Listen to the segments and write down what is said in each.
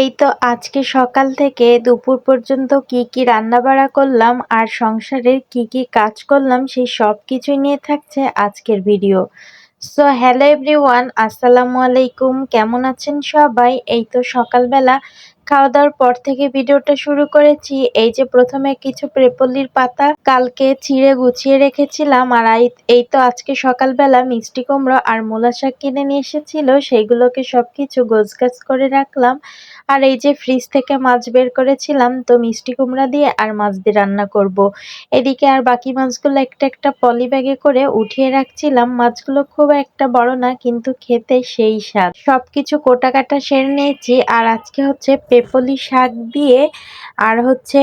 এই তো আজকে সকাল থেকে দুপুর পর্যন্ত কি কি রান্না বাড়া করলাম আর সংসারের কি কি কাজ করলাম, সেই সব কিছুই নিয়ে থাকছে আজকের ভিডিও। সো হ্যালো এভরিওয়ান আসসালামু আলাইকুম, কেমন আছেন সবাই? এই তো সকালবেলা খাওয়া দাওয়ার পর থেকে ভিডিওটা শুরু করেছি। এই যে প্রথমে কিছু প্রেপল্লির পাতা কালকে ছিঁড়ে গুছিয়ে রেখেছিলাম আর এই তো আজকে সকালবেলা মিষ্টি কুমড়ো আর মূলা শাক কিনে নিয়ে এসেছিল। সেইগুলোকে সব সবকিছু গোছগাছ করে রাখলাম। আর এই যে ফ্রিজ থেকে মাছ বের করেছিলাম, তো মিষ্টি কুমড়া দিয়ে আর মাছ দিয়ে রান্না করব। এদিকে আর বাকি মাছগুলো একটা একটা পলি ব্যাগে করে উঠিয়ে রাখছিলাম। মাছগুলো খুব একটা বড় না, কিন্তু খেতে সেই স্বাদ। সবকিছু কোটা কাটা সেরে নিয়েছি। আর আজকে হচ্ছে পেপলি শাক দিয়ে আর হচ্ছে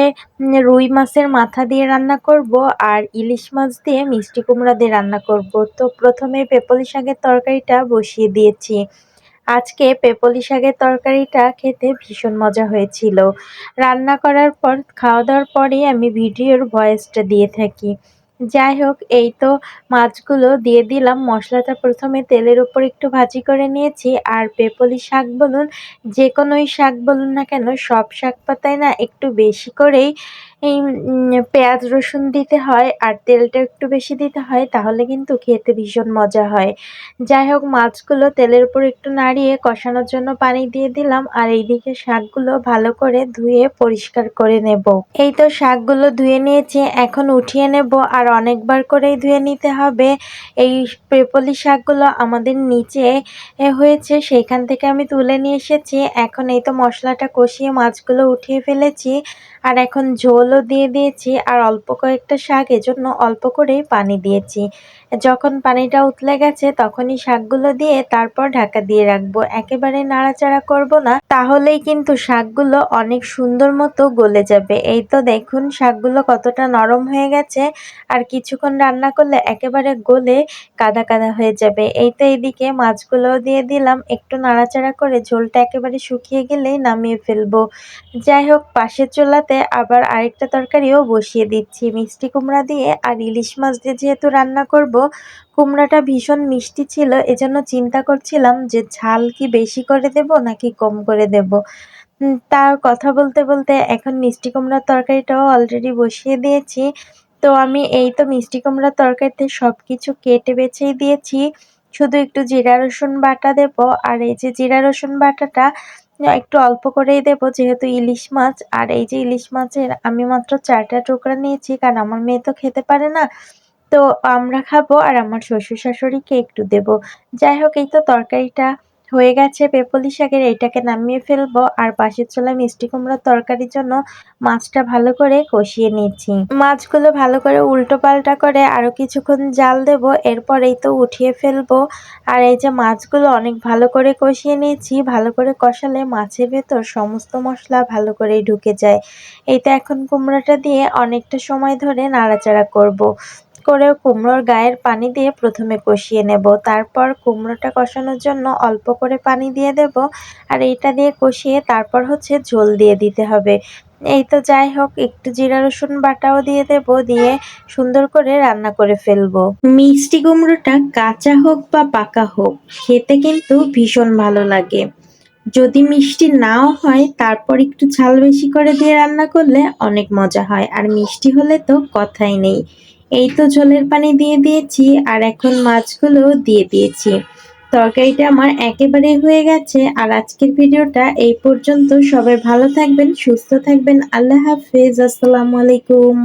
রুই মাছের মাথা দিয়ে রান্না করব আর ইলিশ মাছ দিয়ে মিষ্টি কুমড়া দিয়ে রান্না করব। তো প্রথমে পেপলি শাকের তরকারিটা বসিয়ে দিয়েছি। আজকে পেপলি শাকের তরকারিটা খেতে ভীষণ মজা হয়েছিল। রান্না করার পর, খাওয়া দাওয়ার পরেই আমি ভিডিওর ভয়েসটা দিয়ে থাকি। যাই হোক এই তো মাছগুলো দিয়ে দিলাম। মশলাটা প্রথমে তেলের উপর একটু ভাজি করে নিয়েছি। আর পেপলি শাক বলুন, যে কোনোই শাক বলুন না কেন, সব শাক পাতায় না একটু বেশি করেই এই পেঁয়াজ রসুন দিতে হয় আর তেলটা একটু বেশি দিতে হয়, তাহলে কিন্তু খেতে ভীষণ মজা হয়। যাই হোক, মাছগুলো তেলের উপর একটু নাড়িয়ে কষানোর জন্য পানি দিয়ে দিলাম আর এইদিকে শাকগুলো ভালো করে ধুয়ে পরিষ্কার করে নেব। এই তো শাকগুলো ধুয়ে নিয়েছি, এখন উঠিয়ে নেব আর অনেকবার করেই ধুয়ে নিতে হবে। এই পেপলি শাকগুলো আমাদের নিচে হয়েছে, সেইখান থেকে আমি তুলে নিয়ে এসেছি। এখন এই তো মশলাটা কষিয়ে মাছগুলো উঠিয়ে ফেলেছি। আর এখন ঝোলও দিয়ে দিয়েছি আর অল্প কয়েকটা শাক এজন্য অল্প করে পানি দিয়েছি। যখন পানিটা উতলে গেছে, তখনই শাকগুলো দিয়ে তারপর ঢাকা দিয়ে রাখব। একেবারে নাড়াচাড়া করব না, তাহলেই কিন্তু শাকগুলো অনেক সুন্দর মতো গলে যাবে। এই তো দেখুন শাকগুলো কতটা নরম হয়ে গেছে, আর কিছুক্ষণ রান্না করলে একেবারে গলে কাদা কাদা হয়ে যাবে। এই তো এইদিকে মাছগুলো দিয়ে দিলাম। একটু নাড়াচাড়া করে ঝোলটা একেবারে শুকিয়ে গেলেই নামিয়ে ফেলব। যাই হোক, পাশের চোলাতে আবার আরেকটা তরকারিও বসিয়ে দিচ্ছি। মিষ্টি কুমড়া দিয়ে আর ইলিশ মাছ দিয়ে যেহেতু রান্না করব কুমড়াটা ভীষণ মিষ্টি ছিল, এজন্য চিন্তা করছিলাম যে ঝাল কি বেশি করে দেব নাকি কম করে দেব। তার কথা বলতে বলতে এখন মিষ্টি কুমড়ার তরকারিটাও অলরেডি বসিয়ে দিয়েছি। তো আমি এই তো মিষ্টি কুমড়ার তরকারিতে সব কিছু কেটে বেছেই দিয়েছি। শুধু একটু জিরা, রসুন বাটা দেব, আর এই যে জিরা, রসুন বাটাটা একটু অল্প করেই দেবো, যেহেতু ইলিশ মাছ। আর এই যে ইলিশ মাছের আমি মাত্র চারটা টুকরা নিয়েছি, কারণ আমার মেয়ে তো খেতে পারে না। তো আমরা খাব আর আমার শ্বশুর শাশুড়িকে একটু দেব। যাই হোক, এই তো তরকারিটা হয়ে গেছে। পেপলি শাকের এটাকে নামিয়ে ফেলব। আর পাশের চোলা মিষ্টি কুমড়োর তরকারির জন্য মাছটা ভালো করে কষিয়ে নিচ্ছি। মাছগুলো ভালো করে উল্টো পাল্টা করে আরও কিছুক্ষণ জাল দেব। এরপর এই তো উঠিয়ে ফেলব। আর এই যে মাছগুলো অনেক ভালো করে কষিয়ে নিয়েছি। ভালো করে কষালে মাছের ভেতর সমস্ত মশলা ভালো করেই ঢুকে যায়। এই তো এখন কুমড়োটা দিয়ে অনেকটা সময় ধরে নাড়াচাড়া করব। করে কুমড়োর গায়ের পানি দিয়ে প্রথমে কষিয়ে নেব। তারপর কুমড়োটা কষানোর জন্য অল্প করে পানি দিয়ে দেব আর এইটা দিয়ে কষিয়ে তারপর হচ্ছে ঝোল দিয়ে দিতে হবে। এই তো যাই হোক, একটু জিরা, রসুন বাটাও দিয়ে দেব, দিয়ে সুন্দর করে রান্না করে ফেলব। মিষ্টি কুমড়োটা কাঁচা হোক বা পাকা হোক, খেতে কিন্তু ভীষণ ভালো লাগে। যদি মিষ্টি নাও হয়, তারপর একটু ঝাল বেশি করে দিয়ে রান্না করলে অনেক মজা হয়। আর মিষ্টি হলে তো কথাই নেই। এই তো ঝোলের পানি দিয়ে দিয়েছি, আর এখন মাছগুলো দিয়ে দিয়েছি। তরকারিটা আমার একেবারে হয়ে গেছে, আর আজকের ভিডিওটা এই পর্যন্ত। সবাই ভালো থাকবেন, সুস্থ থাকবেন। আল্লাহ হাফিজ, আসসালামু আলাইকুম।